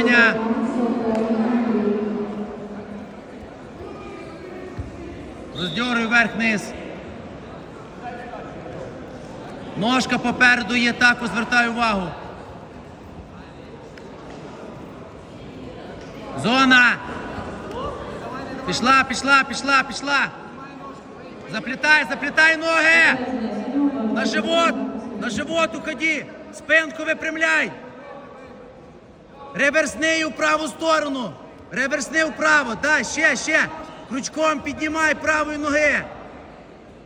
Соня. Роздьорюй вверх-низ. Ножка попереду є, так звертай увагу. Зона. Пішла, пішла, пішла, пішла. Заплітай, заплітай ноги. На живот. На живот уходи. Спинку випрямляй. Реверсни в праву сторону. Реверсни вправо. Да, ще, ще. Крючком піднімай правої ноги.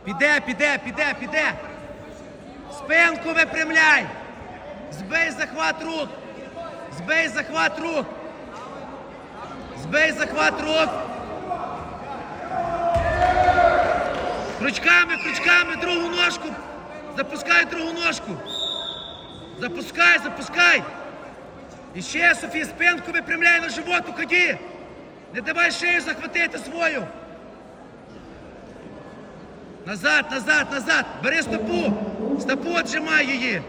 Піде, піде, піде, піде. Спинку випрямляй. Збий захват рук. Збий захват рук. Збий захват рук. Крючками, крючками, другу ножку. Запускай другу ножку. Запускай, запускай. І ще, Софія, спинку випрямляй на живот, уходи. Не давай шею захватити свою. Назад, назад, назад. Бери стопу. Стопу отжимай її.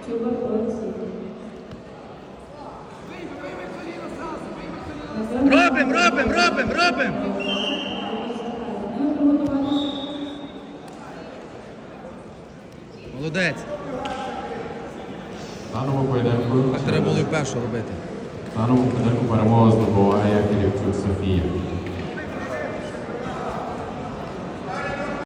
Робим, робим, робим, робим. Молодець. Поєдинку Так треба було і першу робити. stanu, Darku Parmoz, Boaia, Kiril Sofia.